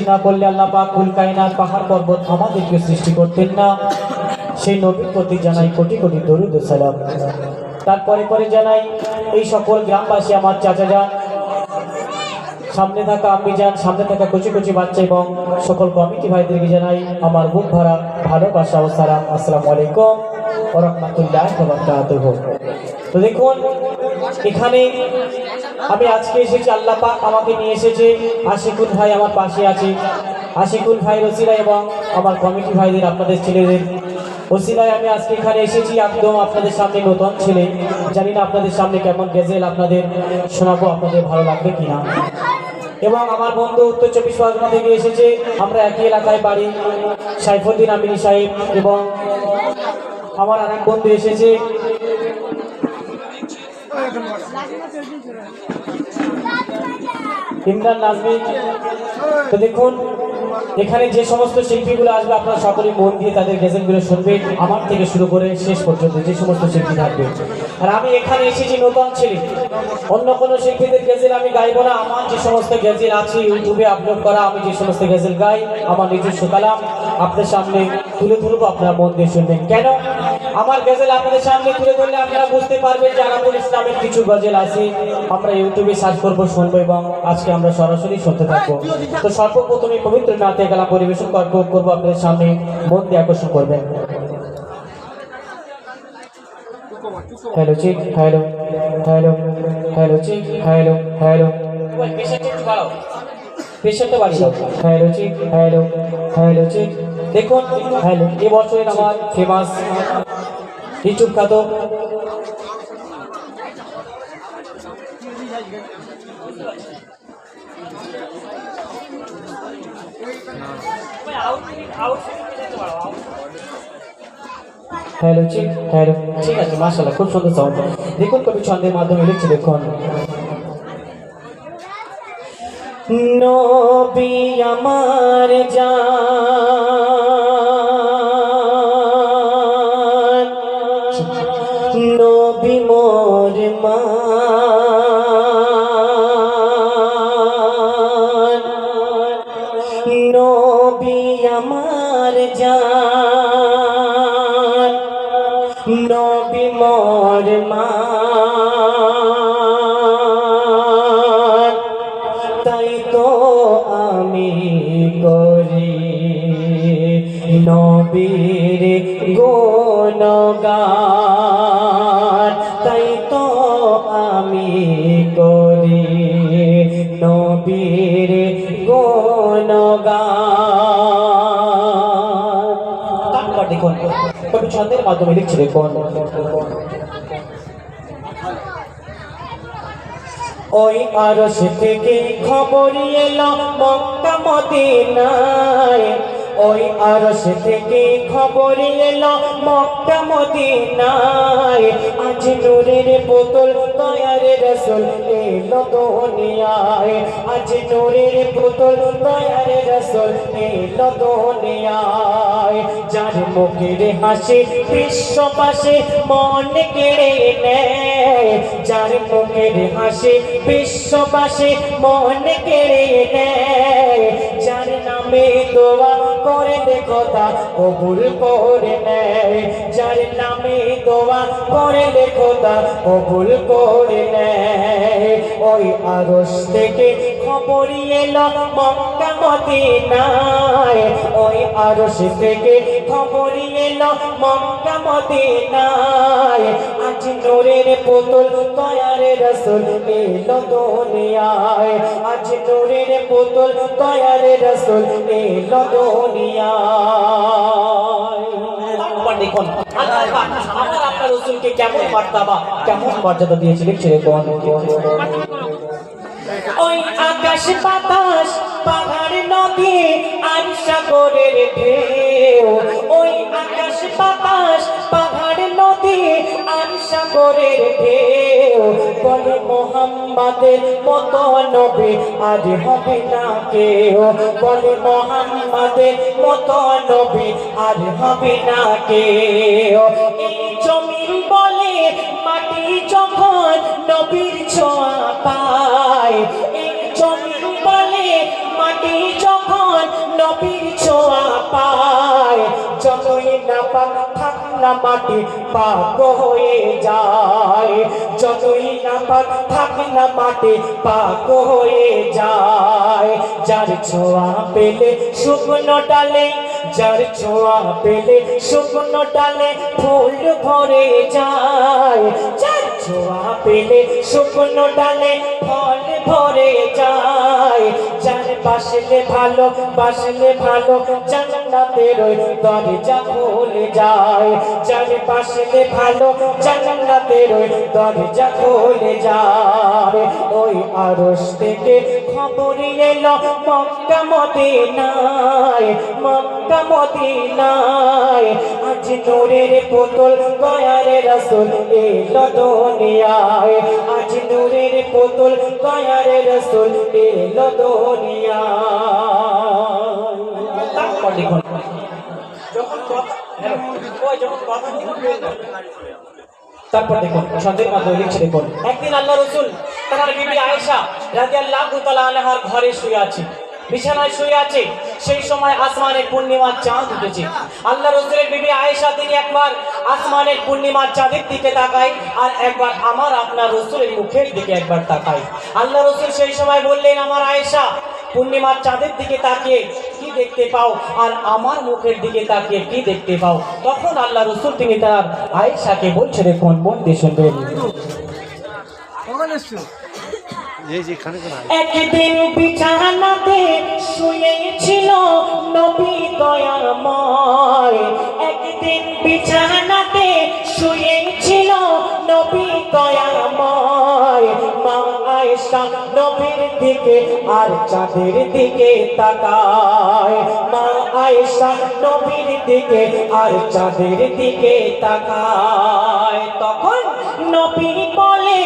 সৃষ্টি না করলে আল্লাহ পাক কুল কায়নাত পাহাড় পর্বত আমাদেরকে সৃষ্টি করতেন না। সেই নবীর প্রতি জানাই কোটি কোটি দরুদ সালাম। তারপরে পরে জানাই, এই সকল গ্রামবাসী আমার চাচা যান। সামনে থাকা আমি যান, সামনে থাকা কচি কচি বাচ্চা এবং সকল কমিটি ভাইদেরকে জানাই আমার বুক ভরা ভালোবাসা ও সালাম। আসসালামু আলাইকুম ওরহমতুল্লাহ তো দেখুন এখানে আমি আজকে এসেছি, আল্লাহ আমাকে নিয়ে এসেছে। আশিকুল ভাই আমার পাশে আছে। আশিকুল ভাই রসিলা এবং আমার কমিটি ভাইদের, আপনাদের ছেলেদের। ওসিলায় আমি আজকে এখানে এসেছি, একদম আপনাদের সামনে নতুন ছেলে। জানি না আপনাদের সামনে কেমন গেজেল আপনাদের, শোনাবো আপনাদের ভালো লাগবে কিনা। এবং আমার বন্ধু উত্তর চব্বিশ পরগনা থেকে এসেছে, আমরা একই এলাকায় বাড়ি, সাইফুদ্দিন আমিনী সাহেব এবং আমার আর এক বন্ধু এসেছে। তো দেখুন, এখানে যে সমস্ত শিল্পীগুলো আসবে, আপনারা সকলেই মন দিয়ে তাদের গেজেলগুলো শুনবেন। আমার থেকে শুরু করে শেষ পর্যন্ত যে সমস্ত শিল্পী থাকবে। আর আমি এখানে এসেছি নতুন ছেলে অন্য কোনো শিল্পীদের গেজেল আমি গাইবো না। আমার যে সমস্ত গেজেল আছে, ইউটিউবে আপলোড করা, আমি যে সমস্ত গেজেল গাই, আমার নিজস্ব কালাম। আপনার সামনে তুলে ধরবো, আপনারা মন দিয়ে শুনবেন। কেন? আমার গজল আপনাদের সামনে তুলে ধরলে আপনারা বুঝতে পারবেন যে আরাবুল ইসলামের কিছু গজল আছে। আমরা ইউটিউবে সার্চ করব, শুনব এবং আজকে আমরা সরাসরি শুনতে থাকব। তো সর্বপ্রথমে পবিত্র নাতে গেলা পরিবেশন করব করব আপনাদের সামনে। মন দিয়ে আকর্ষণ করবেন। হ্যালো চিক, হ্যালো হ্যালো হ্যালো চিক, হ্যালো হ্যালো। পেশেন্টটা বাড়ি হ্যালো চিক, হ্যালো হ্যালো চিক। দেখুন, হ্যালো এবছরের আমার ফেমাস ইউটিউব খাত। হ্যালো চিক হ্যালো ঠিক আছে, মাশাআল্লাহ, খুব সুন্দর সাউন্ড দেখুন কবি ছন্দের মাধ্যমে লিখছে, দেখুন। নবী আমার জান মোর মা। তাই তো আমি করি নবীর গুণগান। কবি ছন্দের মাধ্যমে লিখছে দেখুন। ওই আরশ থেকে খবর এলো মক্কা মদিনায়। ওই আরশ থেকে খবর এলো মক্কা মদিনায়। আজ নূরের বোতল দয়ার রসুল এলো দুনিয়ায়। আজ নূরের বোতল দয়ার রসুল এলো দুনিয়ায়। যার মুখের হাসি বিশ্ববাসী মন কেড়ে নেয়। যার মুখের হাসি বিশ্ববাসী মন কেড়ে নেয়। নামে দোয়া করে দেখো তা কবুল করে নেয়। যার নামে দোয়া করে দেখো তা কবুল করে নেয়। ওই আরস থেকে খবরই এলো মক্কা মদিনায়। ওই আরস থেকে খবরই এলো মক্কা মদিনায়। নূরের পুতুল দয়ার রসুল এলো দুনিয়ায়। আজ নূরের পুতুল দয়ার রসুল এলো দুনিয়ায়। দেখুন আল্লাহ আপনার রসুলকে কেমন মার্তাবা কেমন মর্যাদা দিয়েছে লিখছে কোন ওই আকাশ বাতাস পাহাড় নদী আর সাগরের ঢেউ। ওই আকাশ বাতাস, পাহাড় নদী আর সাগরের ঢেউ। বলে মোহাম্মদের মত নবী, আজ হবে না কেউ। বলে মোহাম্মদের মত নবী, আজ হবে না কেউ। এই জমিন বলে মাটি যখন নবীর ছোঁয়া পায়। নবী ছোঁয়া পায় যতই না পাক থাকলা মাটি, পাক হয়ে যায়। যতই না পাক থাকলা মাটি, পাক হয়ে যায়। যার ছোঁয়া পেলে শুকনো ডালে, যার ছোঁয়া পেলে শুকনো ডালে ফুল ভরে যায়। যার ছোঁয়া পেলে শুকনো ডালে ফল ভরে যায়। বাসলে ভালো বাসলে ভালো জান্নাতের ওই দরজা খুলে যায় বাসলে ভালো জান্নাতের ওই দরজা খুলে যায় ওই আরশ থেকে খবর এলো, মক্কা মদিনায় মক্কা মদিনায়। আজ নূরের পুতুল, দয়ার রাসূল এলো দুনিয়ায়। আজ নূরের পুতুল, দয়ার রাসূল এলো দুনিয়ায়। যখন কথা তারপর দেখুন। সন্দেহ মাধ্যমে লিখছে দেখুন। একদিন আল্লাহ রসুল তার বিবি আয়েশা রাজি আল্লাহ আনহার ঘরে শুয়ে আছে। বিছানায় শুয়ে আছে সেই সময় আসমানের পূর্ণিমার চাঁদ উঠেছে। আল্লাহ রসুলের বিবি আয়েশা তিনি একবার আসমানের পূর্ণিমার চাঁদের দিকে তাকায় আর একবার আমার আপনার রসুলের মুখের দিকে একবার তাকায়। আল্লাহ রসুল সেই সময় বললেন আমার আয়েশা পূর্ণিমার চাঁদের দিকে তাকিয়ে কি দেখতে পাও? আর আমার মুখের দিকে তাকিয়ে কি দেখতে পাও? তখন আল্লাহ রসুল তিনি তার আয়েশাকে বলছে দেখুন মন দিয়ে শুনবেন। এই যে একদিন বিছানাতে শুয়েছিল নবী দয়াময় দিকে আর চাঁদের দিকে তাকায়। মা আয়েশা নবীর দিকে আর চাঁদের দিকে তাকায়। তখন নবী বলে,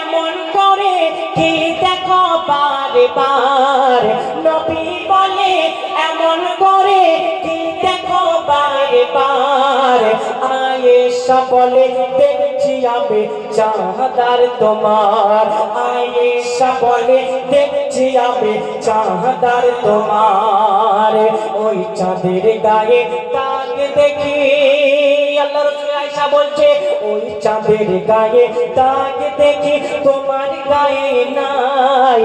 এমন করে কি দেখো বারে বার নবী বলে, এমন করে কি দেখো বারে বার আয়েশা বলে, দেখছি আমি চাহাদার তোমার। আয়েশা বলে দেখছি আমি চাহাদার তোমার। ওই চাঁদের গায়ে দাগ দেখি। আল্লাহ রসুল আয়েশা বলছে, ওই চাঁদের গায়ে দাগ দেখি, তোমার গায়ে নাই।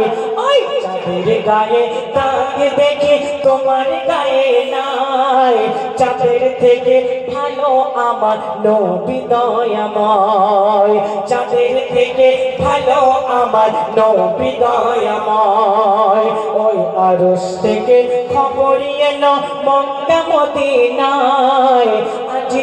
চাঁদের গায়ে দাগ দেখি তোমার গায়ে নাই। চাঁদের থেকে ভালো আমার নবী দয়াময়। চাঁদের থেকে ভালো আমার নবী দয়াময়। ওই আরশ থেকে খবর এলো মক্কা মদিনায়।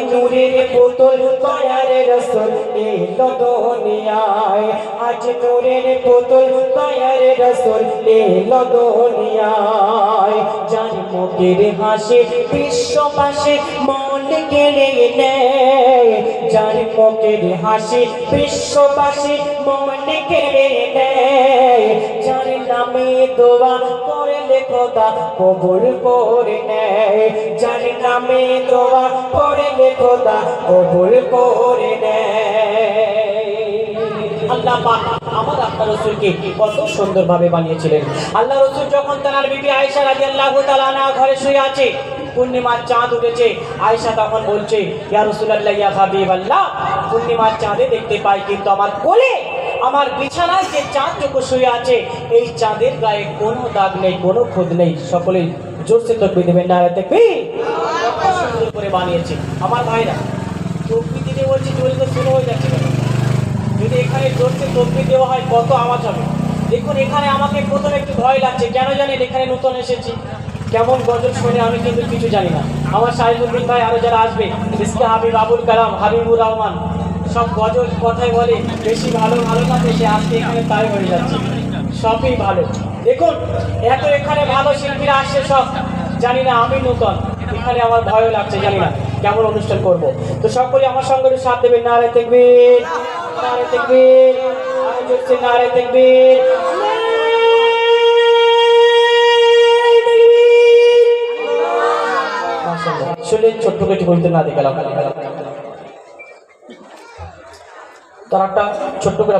নূরের বোতল দয়ার রসুল এলো দুনিয়ায় আজ নূরের বোতল দয়ার রসুল এলো দুনিয়ায় যার মুখের হাসি বিশ্ববাসী মন কেড়ে নেয়। যার মুখের হাসি বিশ্ববাসী মন কেড়ে নেয়। যার নামে দোয়া করলে খোদা কবুল করে নেয়। যার নামে দোয়া করলে খোদা কবুল করে আল্লাহ রসুল যখন তার বিবি আয়েশা রাদিয়াল্লাহু আল্লাহ আনহা ঘরে শুয়ে আছে পূর্ণিমার চাঁদ উঠেছে। আয়েশা তখন বলছে, ইয়া পূর্ণিমার চাঁদে দেখতে পাই কিন্তু আমার কোলে, আমার বিছানায় যে চাঁদটুকু শুয়ে আছে, এই চাঁদের গায়ে কোনো দাগ নেই, কোনো খুদ নেই। সকলে জোরসে তকবি দেবেন না দেখবি সুন্দর করে বানিয়েছে। আমার ভাইরা তকবি দিতে বলছি, জোরে তো শুরু হয়ে যাচ্ছে? যদি এখানে জোরসে তকবি দেওয়া হয়, কত আওয়াজ হবে? দেখুন, এখানে আমাকে প্রথমে একটু ভয় লাগছে, কেন জানেন এখানে নতুন এসেছি? কেমন গজল শুনে আমি কিন্তু কিছু জানি না। আমার সাহিবুদ্দিন ভাই আরও যারা আসবে ইসকে হাবিব, আবুল কালাম, হাবিবুর রহমান, সব গজল কথাই বলে বেশি ভালো ভালো না, বেশি আজকে এখানে তাই হয়ে যাচ্ছে। সবই ভালো। দেখুন, এত এখানে ভালো শিল্পীরা আসছে সব। জানি না আমি নতুন, এখানে আমার ভয় লাগছে, জানি না কেমন অনুষ্ঠান করব। তো সকলে আমার সঙ্গে সাথ দেবেন নারে দেখবেন নারে দেখবেন আরও জোরসে নারে দেখবেন শুনলেন ছোট্ট কেটে বলতে না দেখালাম তার একটা ছোট্ট করে